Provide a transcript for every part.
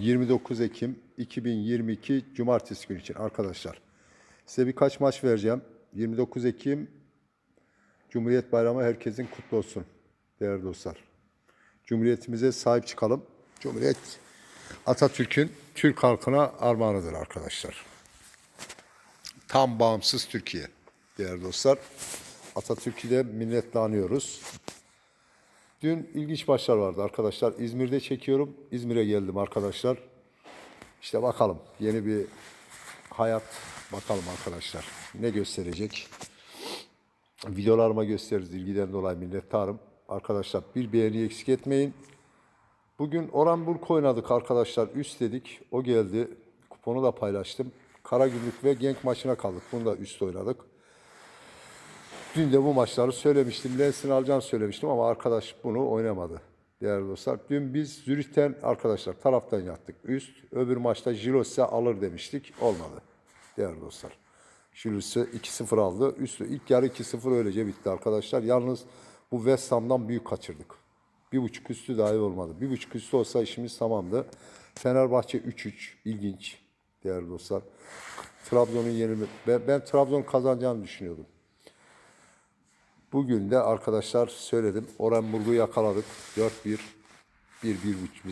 29 Ekim 2022 Cumartesi günü için arkadaşlar. Size birkaç maç vereceğim. 29 Ekim Cumhuriyet Bayramı herkesin kutlu olsun değerli dostlar. Cumhuriyetimize sahip çıkalım. Cumhuriyet Atatürk'ün Türk halkına armağanıdır arkadaşlar. Tam bağımsız Türkiye değerli dostlar. Atatürk'ü de minnetle anıyoruz. Dün ilginç maçlar vardı arkadaşlar. İzmir'de çekiyorum. İzmir'e geldim arkadaşlar. İşte bakalım yeni bir hayat bakalım arkadaşlar. Ne gösterecek? Videolarıma gösteririz ilgiden dolayı minnettarım. Arkadaşlar bir beğeni eksik etmeyin. Bugün Oranburg oynadık arkadaşlar. Üst dedik. O geldi. Kuponu da paylaştım. Karagümrük ve Genk maçına kaldık. Bunu da üst oynadık. Dün de bu maçları söylemiştim. Lensin alacağını söylemiştim ama arkadaş bunu oynamadı. Değerli dostlar. Dün biz Zürih'ten arkadaşlar taraftan yattık. Üst. Öbür maçta Jilos'a alır demiştik. Olmadı. Değerli dostlar. Jilos'a 2-0 aldı. Üstü ilk yarı 2-0 öylece bitti arkadaşlar. Yalnız bu West Ham'dan büyük kaçırdık. Bir buçuk üstü dahi olmadı. Bir buçuk üstü olsa işimiz tamamdı. Fenerbahçe 3-3. İlginç. Değerli dostlar. Trabzon'un yenilme... Ben, ben Trabzon kazanacağını düşünüyordum. Bugün de arkadaşlar söyledim. Orenburg'u yakaladık. 4-1, 1-1-3.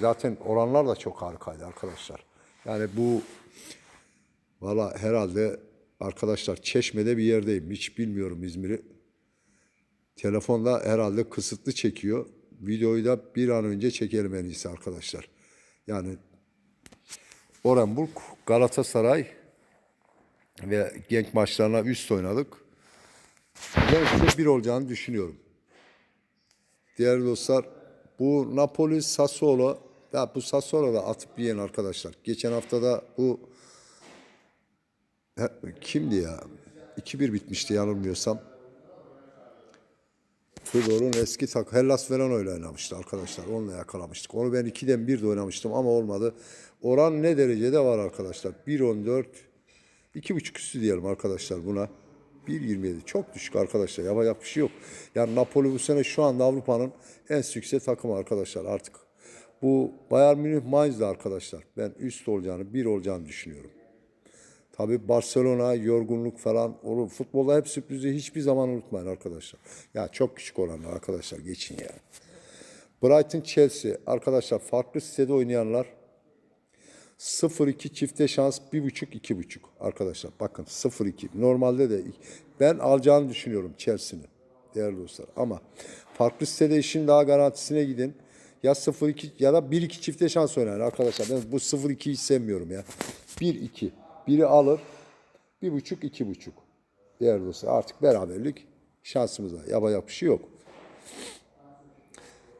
Zaten oranlar da çok harikaydı arkadaşlar. Yani bu valla herhalde arkadaşlar Çeşme'de bir yerdeyim. Hiç bilmiyorum İzmir'i. Telefonda herhalde kısıtlı çekiyor. Videoyu da bir an önce çekelim en iyisi arkadaşlar. Yani Orenburg, Galatasaray ve Genk maçlarına üst oynadık. Ben size bir olacağını düşünüyorum. Değerli dostlar, bu Napoli Sassuolo, ya bu Sassuolo da atıp yiyen arkadaşlar. Geçen hafta da bu kimdi ya? 2-1 bitmişti yanılmıyorsam. Tudor'un eski tak Hellas Verona ile oynamıştı arkadaşlar. Onunla yakalamıştık. Onu ben 2'den 1 de oynamıştım ama olmadı. Oran ne derecede var arkadaşlar? 1.14 2.5 üstü diyelim arkadaşlar buna. 1.27 çok düşük arkadaşlar. Yapacak bir şey yok. Yani Napoli bu sene şu anda Avrupa'nın en sükse takımı arkadaşlar artık. Bu Bayern Münih Mainz'da arkadaşlar. Ben üst olacağını, bir olacağını düşünüyorum. Tabii Barcelona, yorgunluk falan olur. Futbolda hep sürprizi hiçbir zaman unutmayın arkadaşlar. Ya çok küçük oranlar arkadaşlar geçin ya. Brighton Chelsea arkadaşlar farklı sitede oynayanlar 0-2 çifte şans 1.5-2.5 arkadaşlar. Bakın 0-2. Normalde de ben alacağını düşünüyorum Chelsea'nin değerli dostlar. Ama farklı sitede işin daha garantisine gidin. Ya 0-2 ya da 1-2 çifte şans oynayın arkadaşlar. Ben bu 0-2'yi sevmiyorum ya. 1-2. Biri alır. 1.5-2.5. Değerli dostlar artık beraberlik şansımıza. Yapacak bir şey yok.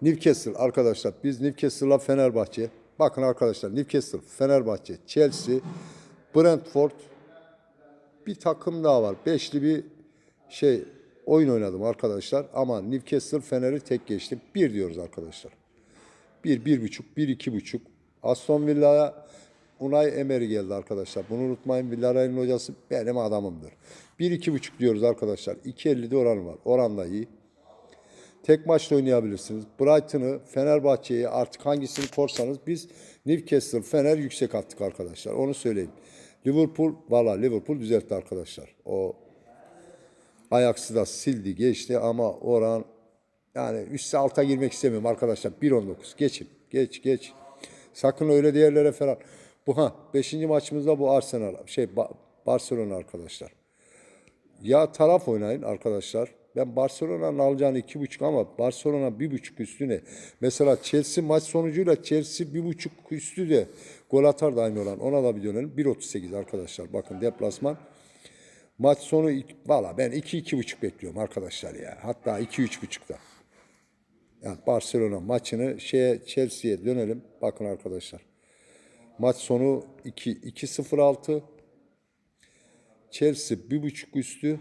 Newcastle arkadaşlar biz Newcastle'la Fenerbahçe bakın arkadaşlar Newcastle, Fenerbahçe, Chelsea, Brentford bir takım daha var. Beşli bir şey oyun oynadım arkadaşlar ama Newcastle Fener'i tek geçtim. Bir diyoruz arkadaşlar. Bir, bir buçuk, bir iki buçuk. Aston Villa'ya Unai Emery geldi arkadaşlar. Bunu unutmayın. Villarreal'in hocası benim adamımdır. Bir iki buçuk diyoruz arkadaşlar. 2.50'de oran var. Oran da iyi. Tek maçta oynayabilirsiniz. Brighton'ı, Fenerbahçe'yi artık hangisini korsanız biz Newcastle, Fener yüksek attık arkadaşlar. Onu söyleyeyim. Liverpool, valla Liverpool düzeltti arkadaşlar. O Ajax'ı da sildi, geçti ama oran yani üstte alta girmek istemiyorum arkadaşlar. 1.19 geçin. Geç, geç. Sakın öyle değerlere falan. Bu ha 5. maçımızda bu Arsenal şey Ba- Barcelona arkadaşlar. Ya taraf oynayın arkadaşlar. Ben Barcelona'nın alacağını iki buçuk ama Barcelona bir buçuk üstüne. Mesela Chelsea maç sonucuyla Chelsea bir buçuk üstü de gol atar da aynı olan. Ona da bir dönelim. 1.38 arkadaşlar. Bakın deplasman. Maç sonu valla ben 2 iki buçuk bekliyorum arkadaşlar ya. Hatta 2 üç buçukta. Yani Barcelona maçını şeye Chelsea'ye dönelim. Bakın arkadaşlar. Maç sonu 2 2-0-6. Chelsea bir buçuk üstü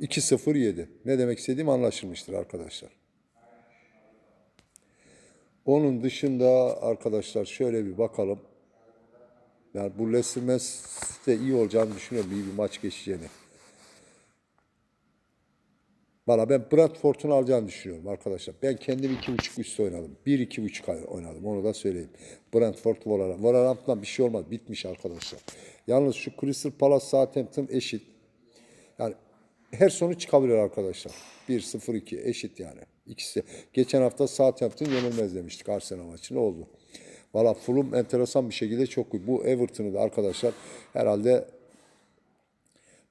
2-0-7. Ne demek istediğim anlaşılmıştır arkadaşlar. Onun dışında arkadaşlar şöyle bir bakalım. Yani bu Leicester iyi olacağını düşünüyorum. İyi bir maç geçeceğini. Bana ben Brentford'un alacağını düşünüyorum arkadaşlar. Ben kendim iki buçuk üstü oynadım. Bir iki buçuk ay oynadım. Onu da söyleyeyim. Brentford Wolverhampton. Wolverhampton'dan bir şey olmaz. Bitmiş arkadaşlar. Yalnız şu Crystal Palace Southampton eşit. Yani her sonuç çıkabilir arkadaşlar. 1-0-2 eşit yani. İkisi. Geçen hafta Southampton yenilmez demiştik Arsenal maçında oldu. Valla Fulham enteresan bir şekilde çok iyi. Bu Everton'u da arkadaşlar herhalde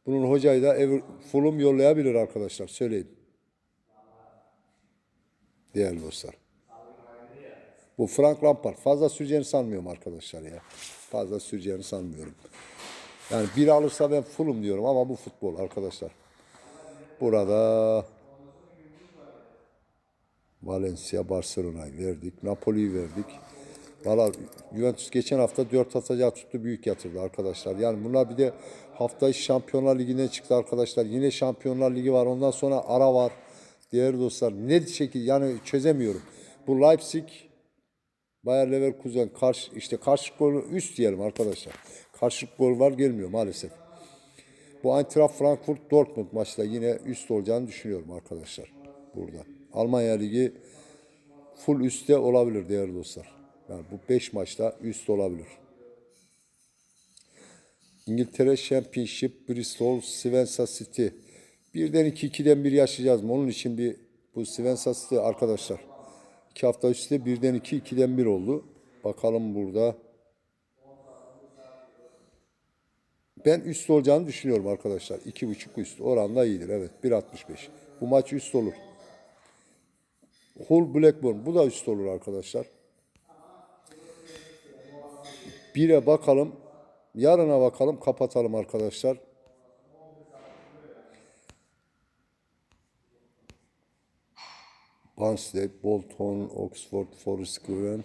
bunun hocayı da Ever, Fulham yollayabilir arkadaşlar. Söyleyeyim. Değerli dostlar. Bu Frank Lampard fazla süreceğini sanmıyorum arkadaşlar ya. Fazla süreceğini sanmıyorum. Yani bir alırsa ben Fulham diyorum ama bu futbol arkadaşlar. Burada Valencia, Barcelona'yı verdik. Napoli'yi verdik. Valla Juventus geçen hafta 4 atacağı tuttu büyük yatırdı arkadaşlar. Yani bunlar bir de hafta Şampiyonlar Ligi'ne çıktı arkadaşlar. Yine Şampiyonlar Ligi var. Ondan sonra ara var. Değerli dostlar net şekil yani çözemiyorum. Bu Leipzig Bayer Leverkusen karşı işte karşı gol üst diyelim arkadaşlar. Karşı gol var gelmiyor maalesef. Bu Eintracht Frankfurt Dortmund maçta yine üst olacağını düşünüyorum arkadaşlar burada. Almanya Ligi full üstte olabilir değerli dostlar. Yani bu 5 maçta üst olabilir. İngiltere Championship, Bristol, Swansea City. Birden 2, 2'den 1 yaşayacağız mı? Onun için bir bu Swansea City arkadaşlar. 2 hafta üstte birden 2, 2'den 1 oldu. Bakalım burada. Ben üst olacağını düşünüyorum arkadaşlar. 2.5 üst. Oranda iyidir evet. 1.65. Bu maç üst olur. Hull Blackburn. Bu da üst olur arkadaşlar. Bire bakalım. Yarına bakalım. Kapatalım arkadaşlar. Barnsley, Bolton, Oxford, Forest Green.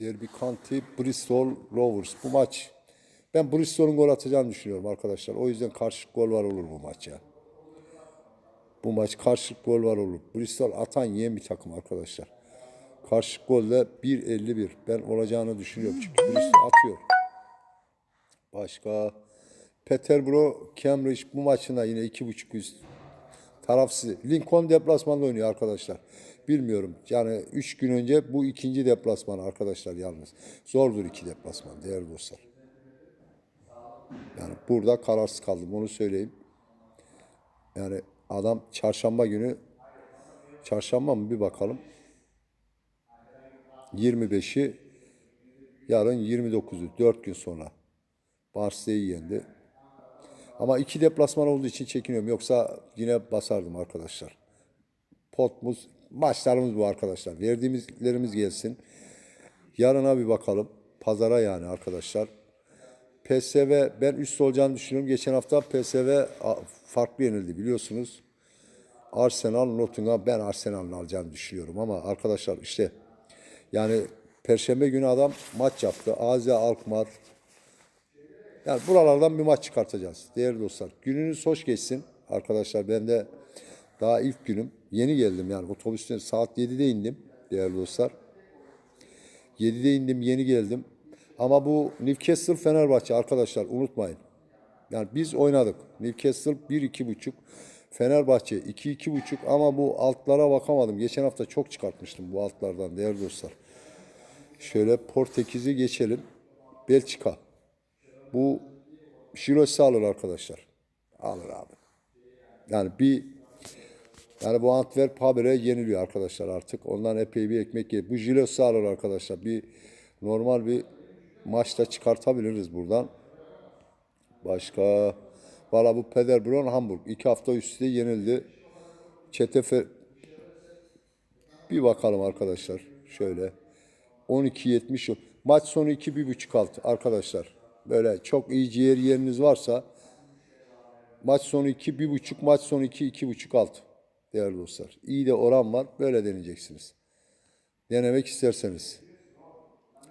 Derby County, Bristol Rovers. Bu maç ben Bristol'un gol atacağını düşünüyorum arkadaşlar. O yüzden karşılık gol var olur bu maç ya. Bu maç karşılık gol var olur. Bristol atan yiyen bir takım arkadaşlar. Karşılık golde 1.51. Ben olacağını düşünüyorum. Çünkü Bristol atıyor. Başka Peterborough, Cambridge bu maçında yine 2.5 üst. Tarafsız. Lincoln deplasmanda oynuyor arkadaşlar. Bilmiyorum. Yani 3 gün önce bu ikinci deplasman arkadaşlar yalnız. Zordur iki deplasman değerli dostlar. Yani burada kararsız kaldım onu söyleyeyim. Yani adam çarşamba günü çarşamba mı bir bakalım. 25'i yarın 29'u 4 gün sonra Barcelona'yı yendi. Ama iki deplasman olduğu için çekiniyorum. Yoksa yine basardım arkadaşlar. Potmuz maçlarımız bu arkadaşlar. Verdiğimizlerimiz gelsin. Yarına bir bakalım. Pazara yani arkadaşlar. PSV ben üst olacağını düşünüyorum. Geçen hafta PSV farklı yenildi biliyorsunuz. Arsenal, Nottingham ben Arsenal'ın alacağını düşünüyorum ama arkadaşlar işte yani Perşembe günü adam maç yaptı. Azia Alkmaar. Yani buralardan bir maç çıkartacağız değerli dostlar. Gününüz hoş geçsin arkadaşlar. Ben de daha ilk günüm. Yeni geldim yani otobüsten saat 7'de indim değerli dostlar. 7'de indim yeni geldim. Ama bu Newcastle Fenerbahçe arkadaşlar unutmayın. Yani biz oynadık. Newcastle 1-2,5. Fenerbahçe 2-2,5 ama bu altlara bakamadım. Geçen hafta çok çıkartmıştım bu altlardan değerli dostlar. Şöyle Portekiz'i geçelim. Belçika. Bu Şirosi alır arkadaşlar. Alır abi. Yani bir yani bu Antwerp habere yeniliyor arkadaşlar artık. Ondan epey bir ekmek yiyor. Bu Jilosi alır arkadaşlar. Bir normal bir maçta çıkartabiliriz buradan. Başka Valla bu Paderborn Hamburg. iki hafta üstte yenildi. Çetefe bir bakalım arkadaşlar. Şöyle. 12-70 yok. Maç sonu 2-1.5 alt arkadaşlar. Böyle çok iyi ciğer yeriniz varsa maç sonu 2 1.5 maç sonu 2 2.5 alt değerli dostlar. İyi de oran var. Böyle deneyeceksiniz. Denemek isterseniz.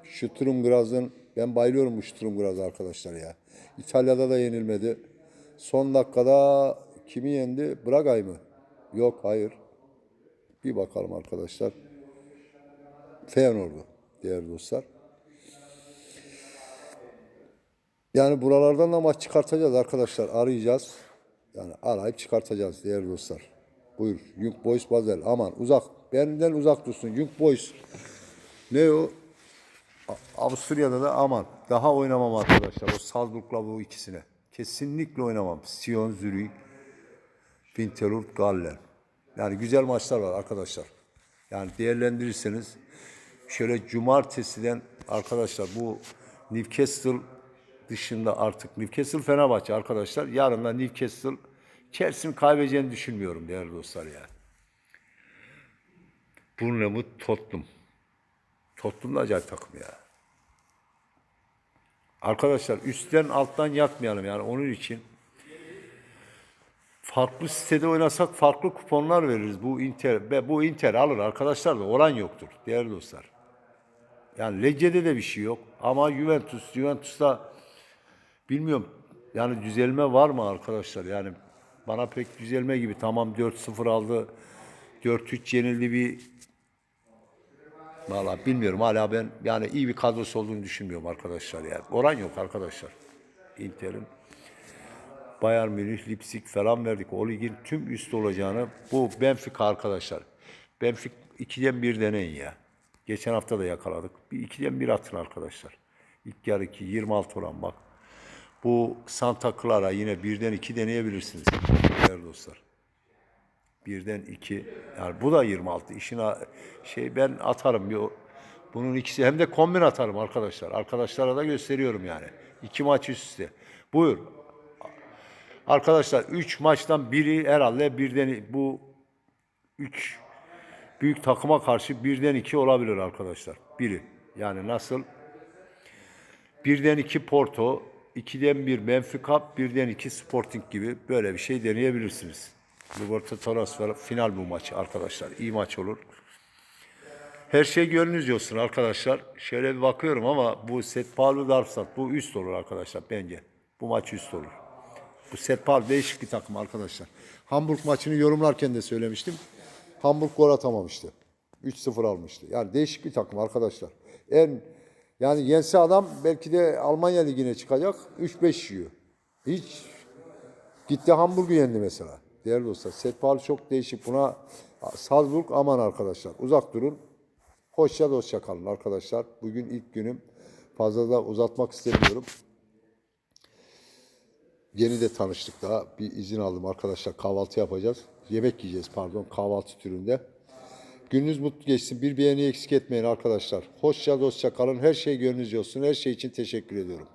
Şutrum Graz'ın ben bayılıyorum bu Şutrum Graz arkadaşlar ya. İtalya'da da yenilmedi. Son dakikada kimi yendi? Braga'yı mı? Yok hayır. Bir bakalım arkadaşlar. Feyenoord'u değerli dostlar. Yani buralardan da maç çıkartacağız arkadaşlar. Arayacağız. Yani arayıp çıkartacağız değerli dostlar. Buyur. Young Boys Basel. Aman uzak. Benden uzak dursun. Young Boys. Ne o? Avusturya'da da aman. Daha oynamam arkadaşlar. O Salzburg'la bu ikisine. Kesinlikle oynamam. Sion, Zürich, Winterthur, Gallen. Yani güzel maçlar var arkadaşlar. Yani değerlendirirseniz şöyle cumartesiden arkadaşlar bu Newcastle dışında artık Newcastle Fenerbahçe arkadaşlar. Yarın da Newcastle Chelsea'nin kaybedeceğini düşünmüyorum değerli dostlar ya. Bournemouth Tottenham. Tottenham da acayip takım ya. Arkadaşlar üstten alttan yatmayalım yani onun için farklı sitede oynasak farklı kuponlar veririz. Bu Inter bu Inter alır arkadaşlar da oran yoktur değerli dostlar. Yani Lecce'de de bir şey yok ama Juventus Juventus'ta bilmiyorum yani düzelme var mı arkadaşlar? Yani bana pek düzelme gibi tamam 4-0 aldı 4-3 yenildi bir Valla bilmiyorum hala ben yani iyi bir kadrosu olduğunu düşünmüyorum arkadaşlar yani. Oran yok arkadaşlar. Inter'in Bayern Münih, Leipzig falan verdik. O ligin tüm üst olacağını bu Benfica arkadaşlar. Benfica 2'den 1 deneyin ya. Geçen hafta da yakaladık. Bir 2'den 1 atın arkadaşlar. İlk yarı 2, 26 oran bak. Bu Santa Clara yine 1'den 2 deneyebilirsiniz. Değerli dostlar. Birden iki. Yani bu da 26. İşin şey ben atarım bir bunun ikisi hem de kombin atarım arkadaşlar. Arkadaşlara da gösteriyorum yani. İki maç üst üste. Buyur. Arkadaşlar 3 maçtan biri herhalde birden bu 3 büyük takıma karşı birden iki olabilir arkadaşlar. Biri. Yani nasıl? Birden iki Porto, ikiden bir Benfica, birden iki Sporting gibi böyle bir şey deneyebilirsiniz. Libertadores final bu maç arkadaşlar. İyi maç olur. Her şey gönlünüz olsun arkadaşlar. Şöyle bir bakıyorum ama bu Set Paulo Darmstadt bu üst olur arkadaşlar bence. Bu maç üst olur. Bu Set Paulo değişik bir takım arkadaşlar. Hamburg maçını yorumlarken de söylemiştim. Hamburg gol atamamıştı. 3-0 almıştı. Yani değişik bir takım arkadaşlar. En yani yense adam belki de Almanya ligine çıkacak. 3-5 yiyor. Hiç gitti Hamburg'u yendi mesela. Değerli dostlar. Set Paulo çok değişik. Buna Salzburg aman arkadaşlar. Uzak durun. Hoşça dostça kalın arkadaşlar. Bugün ilk günüm. Fazla da uzatmak istemiyorum. Yeni de tanıştık daha. Bir izin aldım arkadaşlar. Kahvaltı yapacağız. Yemek yiyeceğiz pardon kahvaltı türünde. Gününüz mutlu geçsin. Bir beğeni eksik etmeyin arkadaşlar. Hoşça dostça kalın. Her şey gönlünüzce olsun. Her şey için teşekkür ediyorum.